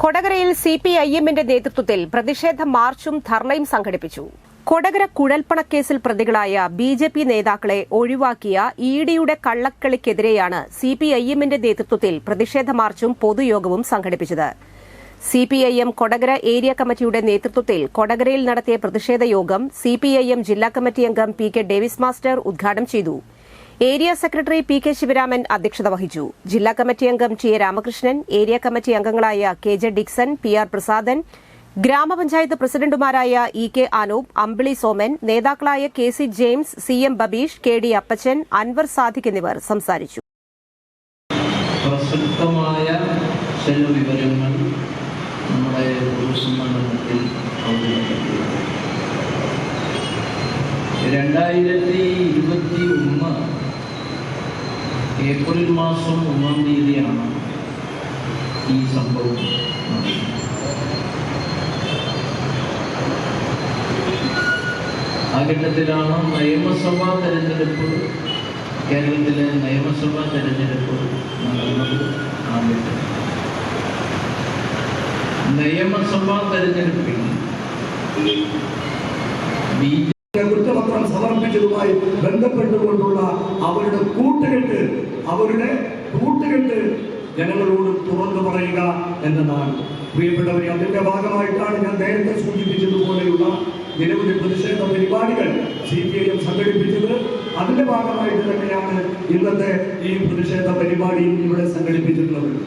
കൊടകരയിൽ C P I എമ്മിന്റെ നേതൃത്വത്തിൽ പ്രതിഷേധ മാർച്ചും ധർണയും സംഘടിപ്പിച്ചു. കൊടകര കുഴൽപ്പണക്കേസിൽ പ്രതികളായ ബി ജെ പി നേതാക്കളെ ഒഴിവാക്കിയ ഇ ഡിയുടെ കള്ളക്കളിക്കെതിരെയാണ് സി പി ഐ എമ്മിന്റെ നേതൃത്വത്തിൽ പ്രതിഷേധ മാർച്ചും പൊതുയോഗവും സംഘടിപ്പിച്ചത്. C P I M Kodakara area കമ്മിറ്റിയുടെ നേതൃത്വത്തിൽ കൊടകരയിൽ നടത്തിയ പ്രതിഷേധ യോഗം സി പി ഐ എം ജില്ലാ കമ്മിറ്റി അംഗം പി കെ ഡേവിസ് മാസ്റ്റർ ഉദ്ഘാടനം ചെയ്തു. Area secretary P K Sivaraman അധ്യക്ഷത വഹിച്ചു. ജില്ലാ കമ്മിറ്റി അംഗം T A Ramakrishnan area committee അംഗങ്ങളായ K J Dixon P R Prasadan ഗ്രാമപഞ്ചായത്ത് പ്രസിഡന്റുമാരായ ഇ കെ അനൂപ് അമ്പിളി സോമൻ നേതാക്കളായ K C James C M Babeesh K D Appachan Anwar Sadiq എന്നിവർ സംസാരിച്ചു. പ്രസക്തമായ ചില വിവരങ്ങൾ നമ്മുടെ പൊതുസമ്മേളനത്തിൽ രണ്ടായിരത്തി ഇരുപത്തി ഒന്ന് ഏപ്രിൽ മാസം ഒന്നാം തീയതിയാണ് ഈ സംഭവം. ആ ഘട്ടത്തിലാണ് നിയമസഭാ തെരഞ്ഞെടുപ്പ് കേരളത്തിലെ നിയമസഭാ തെരഞ്ഞെടുപ്പ് നടന്നത് ആ ഘട്ടത്തിൽ നിയമസഭാ തെരഞ്ഞെടുപ്പിൽ ബി കുറ്റപത്രം സമർപ്പിച്ചതുമായി ബന്ധപ്പെട്ടുകൊണ്ടുള്ള അവരുടെ കൂട്ടുകെട്ട് അവരുടെ കൂട്ടുകെട്ട് ജനങ്ങളോട് തുറന്നു പറയുക എന്നതാണ്. പ്രിയപ്പെട്ടവരെ അതിന്റെ ഭാഗമായിട്ടാണ് ഞാൻ നേരത്തെ സൂചിപ്പിച്ചതുപോലെയുള്ള നിരവധി പ്രതിഷേധ പരിപാടികൾ സി പി ഐ എം സംഘടിപ്പിച്ചത്. അതിന്റെ ഭാഗമായിട്ട് തന്നെയാണ് ഇന്നത്തെ ഈ പ്രതിഷേധ പരിപാടി ഇവിടെ സംഘടിപ്പിച്ചിട്ടുള്ളത്.